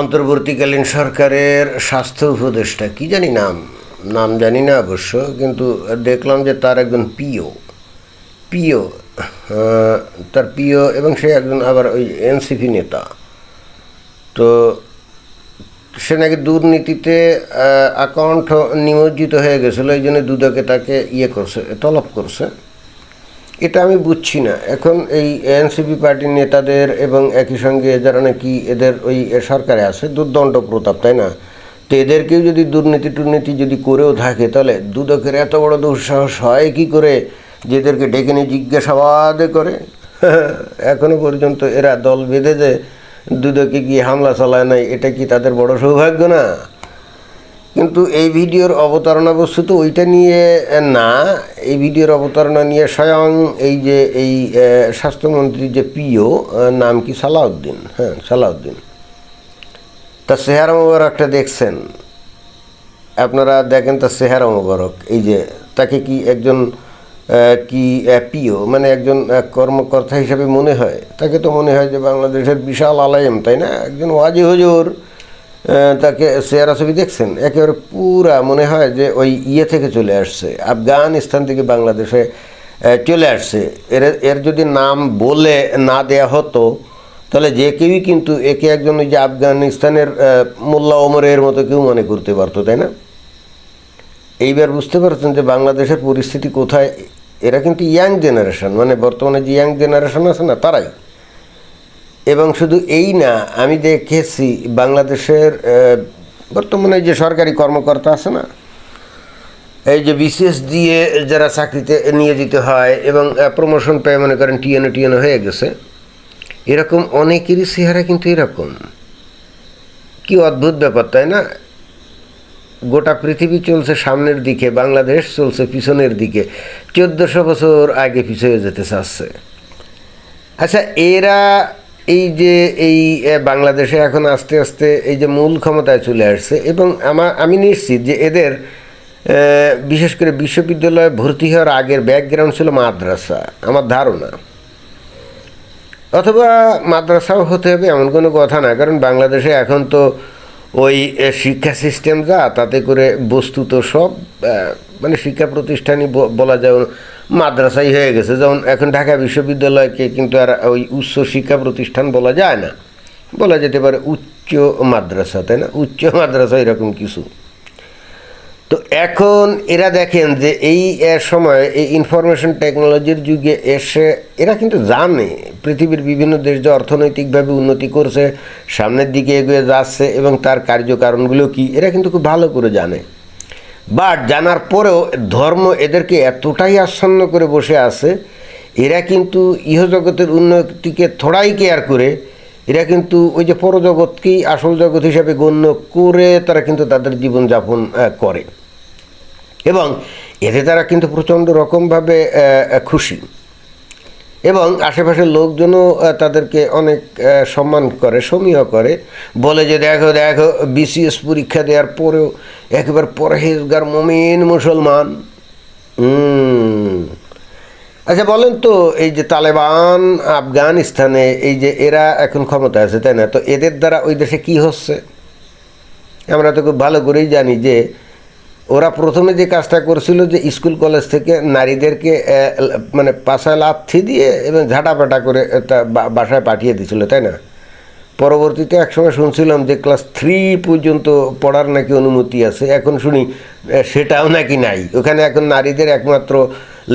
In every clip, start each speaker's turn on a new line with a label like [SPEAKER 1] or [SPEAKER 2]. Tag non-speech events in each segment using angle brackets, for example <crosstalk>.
[SPEAKER 1] অন্তর্বর্তীকালীন সরকারের স্বাস্থ্য উপদেষ্টা, কি জানি নাম? নাম জানি না অবশ্য, কিন্তু দেখলাম যে তার একজন পিও। পিও তার পিও এবং সে একজন আবার ওই এনসিপি নেতা। তো সে নাকি দুর্নীতিতে অ্যাকাউন্ট নিমজ্জিত হয়ে গেছিল এই জন্য দুদকে তাকে ইয়ে করছে, তলব করছে। এটা আমি বুঝছি না। এখন এই এনসিপি পার্টির নেতাদের এবং একই সঙ্গে যারা নাকি এদের ওই সরকারে আছে, দুর্দণ্ড প্রতাপ, তাই না? তো এদেরকেও যদি দুর্নীতি টুর্নীতি যদি করেও থাকে, তাহলে দুদকের এত বড় দুঃসাহস হয় কি করে যে এদেরকে ডেকে নিয়ে জিজ্ঞাসাবাদ করে? <laughs> এখনও পর্যন্ত এরা দল বেঁধে যে দুদকে গিয়ে হামলা চালায় নাই, এটা কি তাদের বড় সৌভাগ্য না? কিন্তু এই ভিডিওর অবতারণা বস্তু তো ওইটা নিয়ে না। এই ভিডিওর অবতারণা নিয়ে স্বয়ং এই যে, এই স্বাস্থ্যমন্ত্রীর স্বাস্থ্যমন্ত্রী যে পিও নাম কি? সালাউদ্দিন। হ্যাঁ সালাউদ্দিন। তার চেহারা মোবারকটা দেখছেন। আপনারা দেখেন তার চেহারা মোবারক। এই যে, তাকে কি একজন কি পিও মানে একজন কর্মকর্তা হিসেবে মনে হয়? তাকে তো মনে হয় যে বাংলাদেশের বিশাল আলাইম তাই না? একজন ওয়াজি হুজুর। তাকে চেহারা ছবি দেখছেন? একেবারে পুরা মনে হয় যে ওই ইয়ে থেকে চলে আসছে, আফগানিস্তান থেকে বাংলাদেশে চলে আসছে। এর এর যদি নাম বলে না দেয়া হতো, তাহলে যে কেউই কিন্তু একে একজন ওই যে আফগানিস্তানের মোল্লা ওমরের মতো কেউ মনে করতে পারতো, তাই না? এইবার বুঝতে পারছেন যে বাংলাদেশের পরিস্থিতি কোথায়? এরা কিন্তু ইয়াং জেনারেশন মানে বর্তমানে যে ইয়াং জেনারেশন আছে না, তারাই। এবং শুধু এই না, আমি দেখেছি বাংলাদেশের বর্তমানে যে সরকারি কর্মকর্তা আছে না, এই যে বিসিএস দিয়ে যারা চাকরিতে নিয়ে যেতে হয় এবং প্রমোশন পেয়ে মনে করেন টিএনও টিএনও হয়ে গেছে, এরকম অনেকেরই চেহারা কিন্তু এরকম। কি অদ্ভুত ব্যাপার, তাই না? গোটা পৃথিবী চলছে সামনের দিকে, বাংলাদেশ চলছে পিছনের দিকে, চোদ্দোশো বছর আগে পিছিয়ে যেতে চাচ্ছে। আচ্ছা এরা এই যে এই বাংলাদেশে এখন আস্তে আস্তে এই যে মূল ক্ষমতায় চলে আসছে এবং আমার আমি নিশ্চিত যে এদের বিশেষ করে বিশ্ববিদ্যালয়ে ভর্তি হওয়ার আগের ব্যাকগ্রাউন্ড ছিল মাদ্রাসা, আমার ধারণা। অথবা মাদ্রাসাও হতে হবে এমন কোনো কথা না, কারণ বাংলাদেশে এখন তো ওই শিক্ষা সিস্টেম যা, তাতে করে বস্তুত সব মানে শিক্ষা প্রতিষ্ঠানই বলা যায় মাদ্রাসাই হয়ে গেছে। যেমন এখন ঢাকা বিশ্ববিদ্যালয়কে কিন্তু আর ওই উচ্চ শিক্ষা প্রতিষ্ঠান বলা যায় না। বলা যেতে পারে উচ্চ মাদ্রাসা, তাই না? উচ্চ মাদ্রাসা এরকম কিছু। তো এখন এরা দেখেন যে এই সময় এই ইনফরমেশন টেকনোলজির যুগে এসে এরা কিন্তু জানে, পৃথিবীর বিভিন্ন দেশ যে অর্থনৈতিকভাবে উন্নতি করছে, সামনের দিকে এগিয়ে যাচ্ছে এবং তার কার্যকারণগুলো কি, এরা কিন্তু খুব ভালো করে জানে। বাট জানার পরেও ধর্ম এদেরকে এতটাই আচ্ছন্ন করে বসে আছে, এরা কিন্তু ইহজগতের উন্নতিকে থোড়াই কেয়ার করে, এরা কিন্তু ওই যে পরজগৎকেই আসল জগৎ হিসাবে গণ্য করে তারা কিন্তু তাদের জীবনযাপন করে। এবং এতে তারা কিন্তু প্রচণ্ড রকমভাবে খুশি। এবং আশেপাশের লোকজনও তাদেরকে অনেক সম্মান করে, সমীহ করে। বলে যে, দেখো দেখো, বিসিএস পরীক্ষা দেওয়ার পরেও একেবারে পরহেজগার মমিন মুসলমান। আচ্ছা বলেন তো, এই যে তালেবান আফগানিস্তানে, এই যে এরা এখন ক্ষমতা আছে, তাই না? তো এদের দ্বারা ওই দেশে কি হচ্ছে? আমরা তো খুব ভালো করেই জানি যে ওরা প্রথমে যে কাজটা করছিল যে স্কুল কলেজ থেকে নারীদেরকে মানে পাশায় লাথি দিয়ে এবং ঝাঁটাপাটা করে তা বাসায় পাঠিয়ে দিছিল, তাই না? পরবর্তীতে একসময় শুনছিলাম যে ক্লাস থ্রি পর্যন্ত পড়ার নাকি অনুমতি আছে। এখন শুনি সেটাও নাকি নাই। ওখানে এখন নারীদের একমাত্র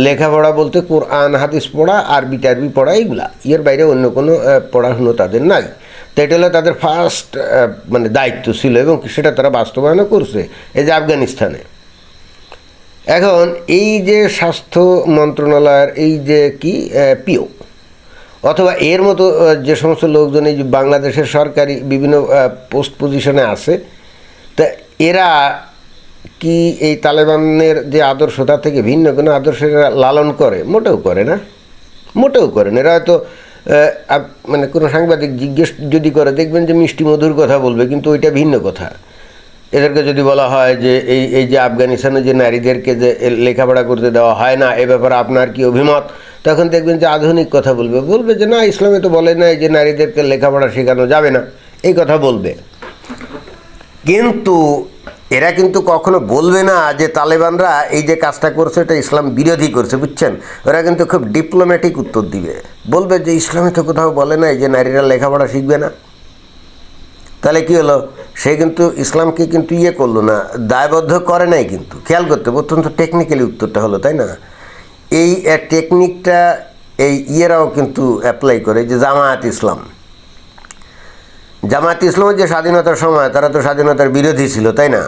[SPEAKER 1] লেখাপড়া বলতে কোরআন, হাদিস পড়া, আরবি টারবি পড়া, এইগুলা। এর বাইরে অন্য কোনো পড়াশুনো তাদের নাই। তো এটা হলো তাদের ফার্স্ট মানে দায়িত্ব ছিল এবং সেটা তারা বাস্তবায়নও করছে এই যে আফগানিস্তানে। এখন এই যে স্বাস্থ্য মন্ত্রণালয়ের এই যে কি পিও অথবা এর মতো যে সমস্ত লোকজন এই যে বাংলাদেশের সরকারি বিভিন্ন পোস্ট পজিশনে আছে, তা এরা কি এই তালেবানের যে আদর্শ তার থেকে ভিন্ন কোনো আদর্শ লালন করে? মোটেও করে না। মোটেও করে না। এরা হয়তো মানে কোনো সাংবাদিক জিজ্ঞেস যদি করে, দেখবেন যে মিষ্টি মধুর কথা বলবে, কিন্তু ওইটা ভিন্ন কথা। এদেরকে যদি বলা হয় যে এই এই যে আফগানিস্তানে যে নারীদেরকে যে লেখাপড়া করতে দেওয়া হয় না, এ ব্যাপারে আপনার কি অভিমত? তখন দেখবেন যে আধুনিক কথা বলবে। বলবে যে না, ইসলামে তো বলে নাই যে নারীদেরকে লেখাপড়া শেখানো যাবে না। এই কথা বলবে। কিন্তু এরা কিন্তু কখনো বলবে না যে তালেবানরা এই যে কাজটা করছে, এটা ইসলাম বিরোধী করছে, বুঝছেন? ওরা কিন্তু খুব ডিপ্লোম্যাটিক উত্তর দিবে। বলবে যে ইসলামে তো কোথাও বলে নাই যে নারীরা লেখাপড়া শিখবে না। তাহলে কি হলো? সে কিন্তু ইসলামকে কিন্তু ইয়ে করল না, দায়বদ্ধ করে নাই কিন্তু। খেয়াল করতে অত্যন্ত টেকনিক্যালি উত্তরটা হলো, তাই না? এই টেকনিকটা এই ইয়েরাও কিন্তু অ্যাপ্লাই করে যে জামায়াত ইসলাম। জামায়াত ইসলামের যে স্বাধীনতার সময়, তারা তো স্বাধীনতার বিরোধী ছিল, তাই না?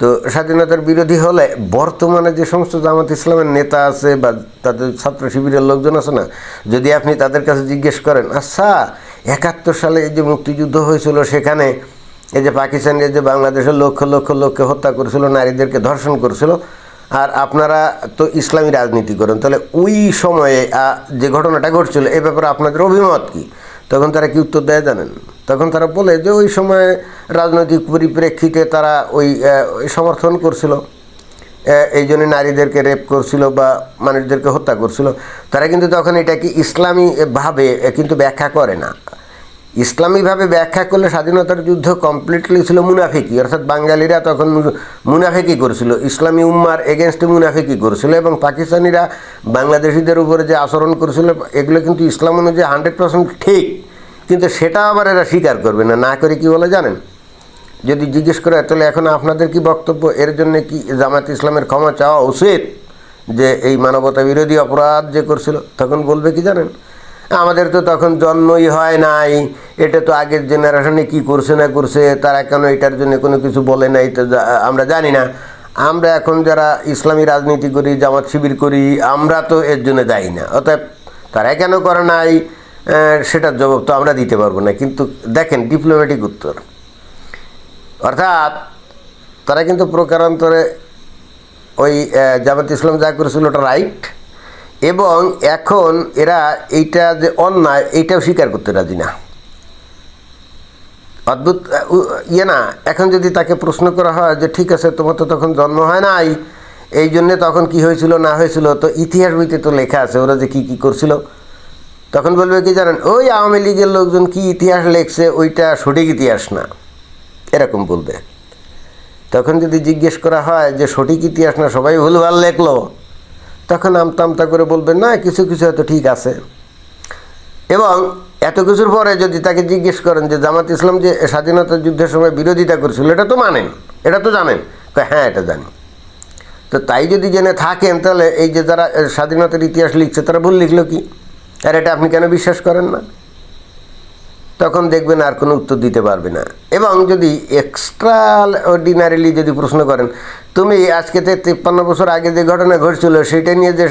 [SPEAKER 1] তো স্বাধীনতার বিরোধী হলে বর্তমানে যে সমস্ত জামাত ইসলামের নেতা আছে বা তাদের ছাত্র শিবিরের লোকজন আছে না, যদি আপনি তাদের কাছে জিজ্ঞেস করেন আচ্ছা একাত্তর সালে এই যে মুক্তিযুদ্ধ হয়েছিল, সেখানে এই যে পাকিস্তানের যে বাংলাদেশের লক্ষ লক্ষ লোককে হত্যা করেছিল, নারীদেরকে ধর্ষণ করেছিল, আর আপনারা তো ইসলামী রাজনীতি করেন, তাহলে ওই সময়ে যে ঘটনাটা ঘটছিল, এ ব্যাপারে আপনাদের অভিমত কি? তখন তারা কি উত্তর দেয় জানেন? তখন তারা বলে যে ওই সময় রাজনৈতিক পরিপ্রেক্ষিতে তারা ওই সমর্থন করছিল। এই জন্য নারীদেরকে রেপ করছিল বা মানুষদেরকে হত্যা করছিল। তারা কিন্তু তখন এটাকে ইসলামী ভাবে কিন্তু ব্যাখ্যা করে না। ইসলামীভাবে ব্যাখ্যা করলে স্বাধীনতার যুদ্ধ কমপ্লিটলি ছিল মুনাফিকি। অর্থাৎ বাঙালিরা তখন মুনাফিকি করেছিল। ইসলামী উম্মার এগেনস্টে মুনাফিকি করেছিল এবং পাকিস্তানিরা বাংলাদেশিদের উপরে যে আচরণ করেছিল, এগুলো কিন্তু ইসলাম অনুযায়ী হান্ড্রেড পার্সেন্ট ঠিক। কিন্তু সেটা আবার এরা স্বীকার করবে না। না করে কি বলে জানেন? যদি জিজ্ঞেস করে, তাহলে এখন আপনাদের কি বক্তব্য? এর জন্য কি জামাত ইসলামের ক্ষমা চাওয়া উচিত? যে এই মানবতা বিরোধী অপরাধ যে করছিল, তখন বলবে কি জানেন? আমাদের তো তখন জন্মই হয় নাই। এটা তো আগের জেনারেশনে কি করছে না করছে, তারা কেন এটার জন্য কোনো কিছু বলে নাই, তো আমরা জানি না। আমরা এখন যারা ইসলামী রাজনীতি করি, জামাত শিবির করি, আমরা তো এর জন্য দায়ী না। অতএব তারা কেন করে নাই সেটার জবাব তো আমরা দিতে পারব না। কিন্তু দেখেন ডিপ্লোম্যাটিক উত্তর। অর্থাৎ তারা কিন্তু প্রকারান্তরে ওই জামাত ইসলাম যা করেছিল, ওটা রাইট এবং এখন এরা এইটা যে অন্যায়, এইটাও স্বীকার করতে রাজি না। অদ্ভুত ইয়ে না, এখন যদি তাকে প্রশ্ন করা হয় যে ঠিক আছে, তোমার তো তখন জন্ম হয় নাই, এই জন্যে তখন কি হয়েছিল, না হয়েছিল, তো ইতিহাস বইতে তো লেখা আছে, ওরা যে কি কি করছিল। তখন বলবে কি জানেন, ওই আওয়ামী লীগের লোকজন কি ইতিহাস লেখছে, ওইটা সঠিক ইতিহাস না। এরকম বলবে। তখন যদি জিজ্ঞেস করা হয় যে সঠিক ইতিহাস না, সবাই ভুলভাল লেখলো। তখন আমতা আমতা করে বলবেন, না, কিছু কিছু হয়তো ঠিক আছে। এবং এত কিছুর পরে যদি তাকে জিজ্ঞেস করেন যে, জামাত ইসলাম যে স্বাধীনতা যুদ্ধের সময় বিরোধিতা করছিল, এটা তো মানেন, এটা তো জানেন? হ্যাঁ এটা জানি। তো তাই যদি জেনে থাকেন, তাহলে এই যে যারা স্বাধীনতার ইতিহাস লিখছে, তারা ভুল লিখলো কি? আর এটা আপনি কেন বিশ্বাস করেন না? তখন দেখবেন আর কোনো উত্তর দিতে পারবে না। এবং যদি এক্সট্রা অর্ডিনারিলি যদি প্রশ্ন করেন, তুমি আজকে তিপ্পান্ন বছর আগে যে ঘটনা ঘটছিল, সেটা নিয়ে যে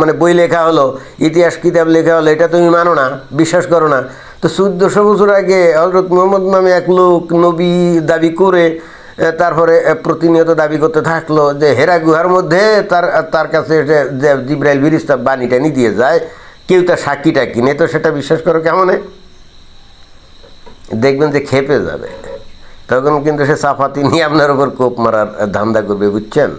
[SPEAKER 1] মানে বই লেখা হলো, ইতিহাস, কিতাব লেখা হলো, এটা তুমি মানো না, বিশ্বাস করো না। তো চোদ্দোশো বছর আগে হজরত মোহাম্মদ নামে এক লোক নবী দাবি করে তারপরে প্রতিনিয়ত দাবি করতে থাকল যে, হেরা গুহার মধ্যে তার তার কাছে জিব্রাইল বিরিস্তা বাণীটা নিয়ে দিয়ে যায়, কেউ তার সাক্ষীটা কিনে? তো সেটা বিশ্বাস করো কেমন? দেখবেন যে খেপে যাবে। তখন কিন্তু সে চাপাতি নিয়ে আপনার উপর কোপ মারার ধান্দা করবে, বুঝছেন?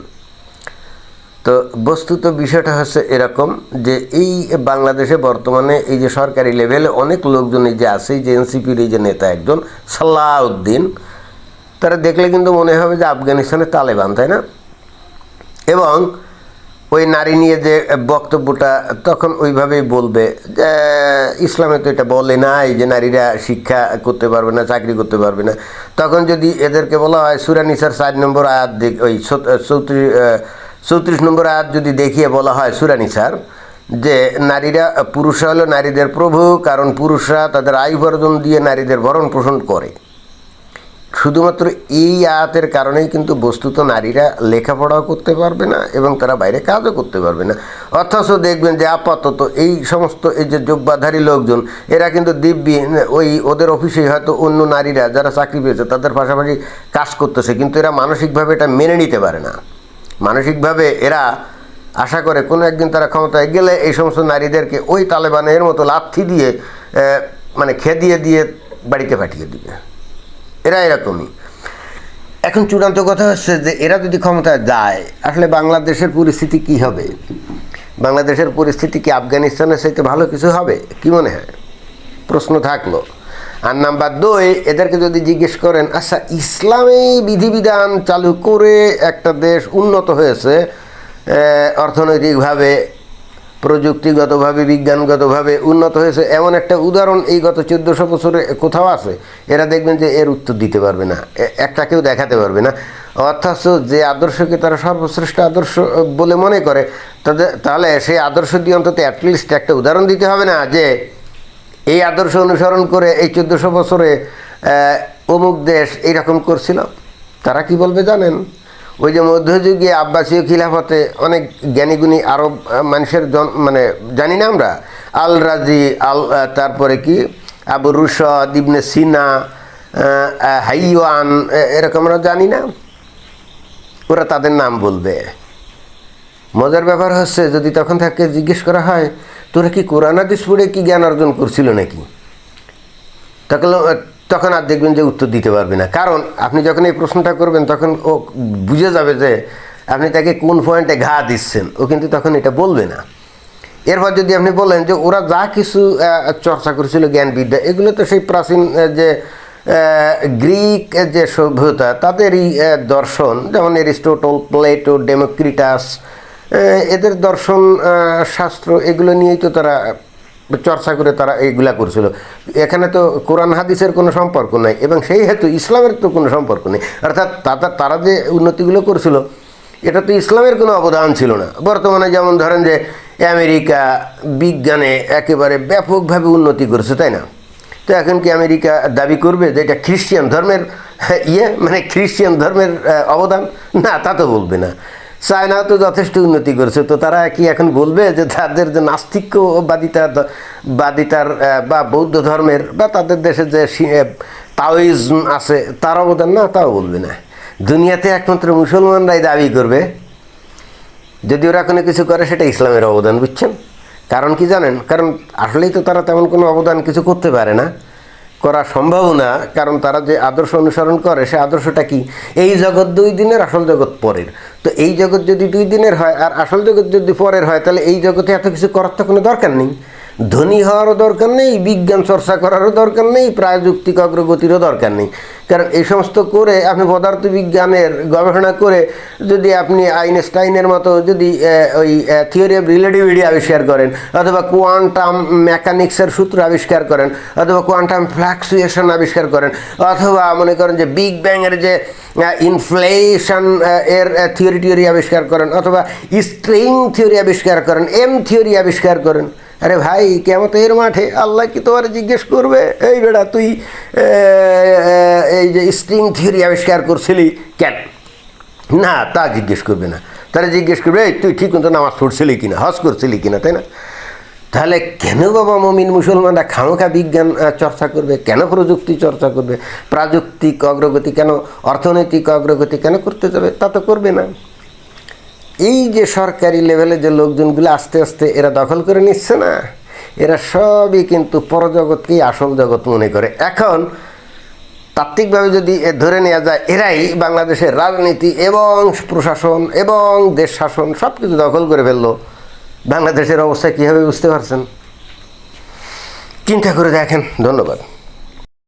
[SPEAKER 1] তো বস্তুত বিষয়টা হচ্ছে এরকম যে এই বাংলাদেশে বর্তমানে এই যে সরকারি লেভেলে অনেক লোকজন এই যে আছে যে এনসিপির এই যে নেতা একজন সাল্লাউদ্দিন তারা দেখলে কিন্তু মনে হবে যে আফগানিস্তানের তালেবান, তাই না? এবং ওই নারী নিয়ে যে বক্তব্যটা তখন ওইভাবেই বলবে। যে ইসলামে তো এটা বলে নাই যে নারীরা শিক্ষা করতে পারবে না, চাকরি করতে পারবে না। তখন যদি এদেরকে বলা হয় সুরানিসার চার নম্বর আয়াত দেখ, ওই চৌত্রিশ চৌত্রিশ নম্বর আয়াত যদি দেখিয়ে বলা হয় সুরানিসার যে নারীরা পুরুষরা হলো নারীদের প্রভু, কারণ পুরুষরা তাদের আয় উপার্জন দিয়ে নারীদের ভরণ পোষণ করে। শুধুমাত্র এই আয়াতের কারণেই কিন্তু বস্তুত নারীরা লেখাপড়াও করতে পারবে না এবং তারা বাইরে কাজও করতে পারবে না। অথচ দেখবেন যে আপাতত এই সমস্ত এই যে যোগ্যাধারী লোকজন, এরা কিন্তু দিব্যি, ওই ওদের অফিসেই হয়তো অন্য নারীরা যারা চাকরি পেয়েছে তাদের পাশাপাশি কাজ করতেছে, কিন্তু এরা মানসিকভাবে এটা মেনে নিতে পারে না। মানসিকভাবে এরা আশা করে কোনো একদিন তারা ক্ষমতায় গেলে এই সমস্ত নারীদেরকে ওই তালেবানের মতো লাথি দিয়ে মানে খেদিয়ে দিয়ে বাড়িতে পাঠিয়ে দিবে। এরা এরকমই। এখন চূড়ান্ত কথা হচ্ছে যে এরা যদি ক্ষমতায় যায়, আসলে বাংলাদেশের পরিস্থিতি কি হবে? বাংলাদেশের পরিস্থিতি কি আফগানিস্তানের সাথে ভালো কিছু হবে? কি মনে হয়? প্রশ্ন থাকল। আর নাম্বার দুই, এদেরকে যদি জিজ্ঞেস করেন আচ্ছা ইসলামী বিধিবিধান চালু করে একটা দেশ উন্নত হয়েছে অর্থনৈতিকভাবে প্রযুক্তিগতভাবে, বিজ্ঞানগতভাবে উন্নত হয়েছে। এমন একটা উদাহরণ এই গত চোদ্দোশো বছরে কোথাও আছে। এরা দেখবেন যে এর উত্তর দিতে পারবে না। একটা কেউ দেখাতে পারবে না। অথচ যে আদর্শকে তারা সর্বশ্রেষ্ঠ আদর্শ বলে মনে করে, তাদের, তাহলে সেই আদর্শ দিয়ে অন্তত অ্যাটলিস্ট একটা উদাহরণ দিতে হবে না যে, এই আদর্শ অনুসরণ করে এই চোদ্দোশো বছরে অমুক দেশ এইরকম করছিল? তারা কি বলবে জানেন? ওই যে মধ্যযুগে আব্বাসীয় খিলাফতে অনেক জ্ঞানীগুণী আরব মানুষের মানে জানি না আমরা। আল রাজি আল তারপরে কি? আবু রুশদ, ইবনে সিনা হাইওয়ান এরকম আমরা জানি না। ওরা তাদের নাম বলবে। মজার ব্যাপার হচ্ছে, যদি তখন তাকে জিজ্ঞেস করা হয়, তোরা কি কোরআন, হাদিস পড়ে কি জ্ঞান অর্জন করছিল নাকি? তখন তখন আর দেখবেন যে উত্তর দিতে পারবে না। কারণ আপনি যখন এই প্রশ্নটা করবেন, তখন ও বুঝে যাবে যে আপনি তাকে কোন পয়েন্টে ঘা দিচ্ছেন। ও কিন্তু তখন এটা বলবে না। এরপর যদি আপনি বলেন যে ওরা যা কিছু চর্চা করেছিল, জ্ঞানবিদ্যা, এগুলো তো সেই প্রাচীন যে গ্রিক যে সভ্যতা, তাদেরই দর্শন। যেমন এরিস্টোটল, প্লেটো, ডেমোক্রিটাস এদের দর্শন শাস্ত্র, এগুলো নিয়েই তো তারা চর্চা করে তারা এইগুলা করছিল। এখানে তো কোরআন হাদিসের কোনো সম্পর্ক নাই এবং সেই হেতু ইসলামের তো কোনো সম্পর্ক নেই। অর্থাৎ তারা যে উন্নতিগুলো করছিল, এটা তো ইসলামের কোনো অবদান ছিল না। বর্তমানে যেমন ধরেন যে আমেরিকা বিজ্ঞানে একেবারে ব্যাপকভাবে উন্নতি করেছে, তাই না? তো এখন কি আমেরিকা দাবি করবে যে এটা খ্রিস্টিয়ান ধর্মের ইয়ে মানে খ্রিস্টান ধর্মের অবদান? না, তা তো বলবে না। চায়নাও তো যথেষ্ট উন্নতি করেছে। তো তারা কি এখন বলবে যে তাদের যে নাস্তিক্যবাদিতা বাদিতার বা বৌদ্ধ ধর্মের, বা তাদের দেশে যে তাওইজম আছে, তার অবদান না, তাও বলবে না। দুনিয়াতে একমাত্র মুসলমানরাই দাবি করবে, যদি ওরা কোনো কিছু করে, সেটা ইসলামের অবদান, বুঝছেন? কারণ কি জানেন? কারণ আসলেই তো তারা তেমন কোনো অবদান কিছু করতে পারে না। করা সম্ভব না, কারণ তারা যে আদর্শ অনুসরণ করে, সে আদর্শটা কি? এই জগৎ দুই দিনের, আসল জগৎ পরের। তো এই জগৎ যদি দুই দিনের হয়, আর আসল জগৎ যদি পরের হয়, তাহলে এই জগতে এত কিছু করার তো কোনো দরকার নেই। ধনী হওয়ারও দরকার নেই, বিজ্ঞান চর্চা করারও দরকার নেই, প্রাযুক্তিক অগ্রগতিরও দরকার নেই। কারণ এই সমস্ত করে আপনি পদার্থবিজ্ঞানের গবেষণা করে যদি আপনি আইনস্টাইনের মতো যদি ওই থিওরি অফ রিলেটিভিটি আবিষ্কার করেন, অথবা কোয়ান্টাম মেকানিক্সের সূত্র আবিষ্কার করেন, অথবা কোয়ান্টাম ফ্লাকচুয়েশন আবিষ্কার করেন, অথবা মনে করেন যে বিগ ব্যাংয়ের যে ইনফ্লেশন এর থিওরি টিওরি আবিষ্কার করেন, অথবা স্ট্রিং থিওরি আবিষ্কার করেন এম থিওরি আবিষ্কার করেন। আরে ভাই কেমন এর মাঠে আল্লাহ কি তোমার জিজ্ঞেস করবে? এই বেটা তুই এই যে স্ট্রিং থিওরি আবিষ্কার করছিলি, কেন? না, তা জিজ্ঞেস করবে না। তারা জিজ্ঞেস করবে, এই, তুই ঠিক মতো নামাজ পড়ছিলি কিনা? হজ করছিলি কিনা? তাই না? তাহলে কেন বাবা মমিন মুসলমানরা খামোখা বিজ্ঞান চর্চা করবে? কেন প্রযুক্তি চর্চা করবে? প্রাযুক্তিক অগ্রগতি কেন? অর্থনৈতিক অগ্রগতি কেন করতে যাবে? তা তো করবে না। এই যে সরকারি লেভেলে যে লোকজনগুলো আস্তে আস্তে এরা দখল করে নিচ্ছে না, এরা সবই কিন্তু পরজগৎকেই আসল জগৎ মনে করে। এখন তাত্ত্বিকভাবে যদি এ ধরে নেওয়া যায়, এরাই বাংলাদেশের রাজনীতি এবং প্রশাসন এবং দেশ শাসন সব কিছু দখল করে ফেলল। বাংলাদেশের অবস্থা কীভাবে বুঝতে পারছেন? চিন্তা করে দেখেন। ধন্যবাদ।